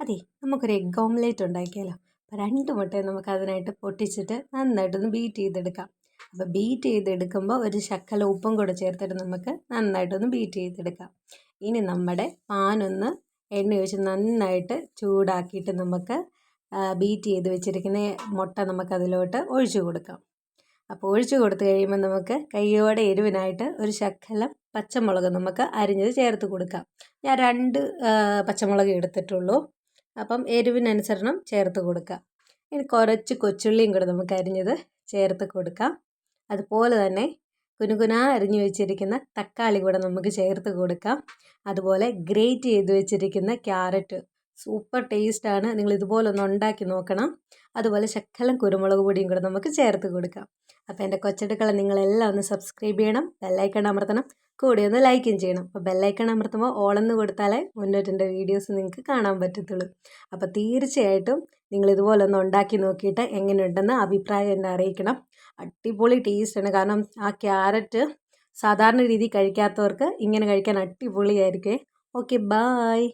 അതെ നമുക്കൊരു egg omelette ഉണ്ടാക്കിയാലോ? അപ്പോൾ രണ്ട് മുട്ടയും നമുക്ക് അതിനായിട്ട് പൊട്ടിച്ചിട്ട് നന്നായിട്ടൊന്ന് ബീറ്റ് ചെയ്തെടുക്കാം. അപ്പോൾ ബീറ്റ് ചെയ്തെടുക്കുമ്പോൾ ഒരു ശക്കല ഉപ്പും കൂടെ ചേർത്തിട്ട് നമുക്ക് നന്നായിട്ടൊന്ന് ബീറ്റ് ചെയ്തെടുക്കാം. ഇനി നമ്മുടെ പാനൊന്ന് എണ്ണ ഒഴിച്ച് നന്നായിട്ട് ചൂടാക്കിയിട്ട് നമുക്ക് ബീറ്റ് ചെയ്ത് വെച്ചിരിക്കുന്ന മുട്ട നമുക്കതിലോട്ട് ഒഴിച്ചു കൊടുക്കാം. അപ്പോൾ ഒഴിച്ചു കൊടുത്തു കഴിയുമ്പോൾ നമുക്ക് കയ്യോടെ എരിവിനായിട്ട് ഒരു ശക്കലം പച്ചമുളക് നമുക്ക് അരിഞ്ഞത് ചേർത്ത് കൊടുക്കാം. ഞാൻ രണ്ട് പച്ചമുളക് എടുത്തിട്ടുള്ളൂ. അപ്പം എരിവിനനുസരണം ചേർത്ത് കൊടുക്കുക. ഇനി കുറച്ച് കൊച്ചുള്ളിയും കൂടെ നമുക്ക് അരിഞ്ഞത് ചേർത്ത് കൊടുക്കാം. അതുപോലെ തന്നെ കുനുകുനാ അരിഞ്ഞു വെച്ചിരിക്കുന്ന തക്കാളി കൂടെ നമുക്ക് ചേർത്ത് കൊടുക്കാം. അതുപോലെ ഗ്രേറ്റ് ചെയ്ത് വെച്ചിരിക്കുന്ന ക്യാരറ്റ് സൂപ്പർ ടേസ്റ്റാണ്. നിങ്ങൾ ഇതുപോലെ ഒന്ന് ഉണ്ടാക്കി നോക്കണം. അതുപോലെ ശക്കലം കുരുമുളക് പൊടിയും കൂടെ നമുക്ക് ചേർത്ത് കൊടുക്കാം. അപ്പോൾ എന്റെ കൊച്ചടുക്കള നിങ്ങളെല്ലാം ഒന്ന് സബ്സ്ക്രൈബ് ചെയ്യണം. ബെല്ലൈക്കൺ അമർത്തണം. കൂടെ ഒന്ന് ലൈക്കും ചെയ്യണം. അപ്പോൾ ബെല്ലൈക്കൺ അമർത്തുമ്പോൾ ഓളെന്ന് കൊടുത്താലേ മുന്നോട്ടെന്റെ വീഡിയോസ് നിങ്ങൾക്ക് കാണാൻ പറ്റത്തുള്ളൂ. അപ്പോൾ തീർച്ചയായിട്ടും നിങ്ങൾ ഇതുപോലെ ഒന്ന് ഉണ്ടാക്കി നോക്കിയിട്ട് എങ്ങനെയുണ്ടെന്ന് അഭിപ്രായം എന്നെ അറിയിക്കണം. അടിപൊളി ടേസ്റ്റാണ് കാരണം ആ ക്യാരറ്റ് സാധാരണ രീതി കഴിക്കാത്തവർക്ക് ഇങ്ങനെ കഴിക്കാൻ അടിപൊളിയായിരിക്കേ. Okay bye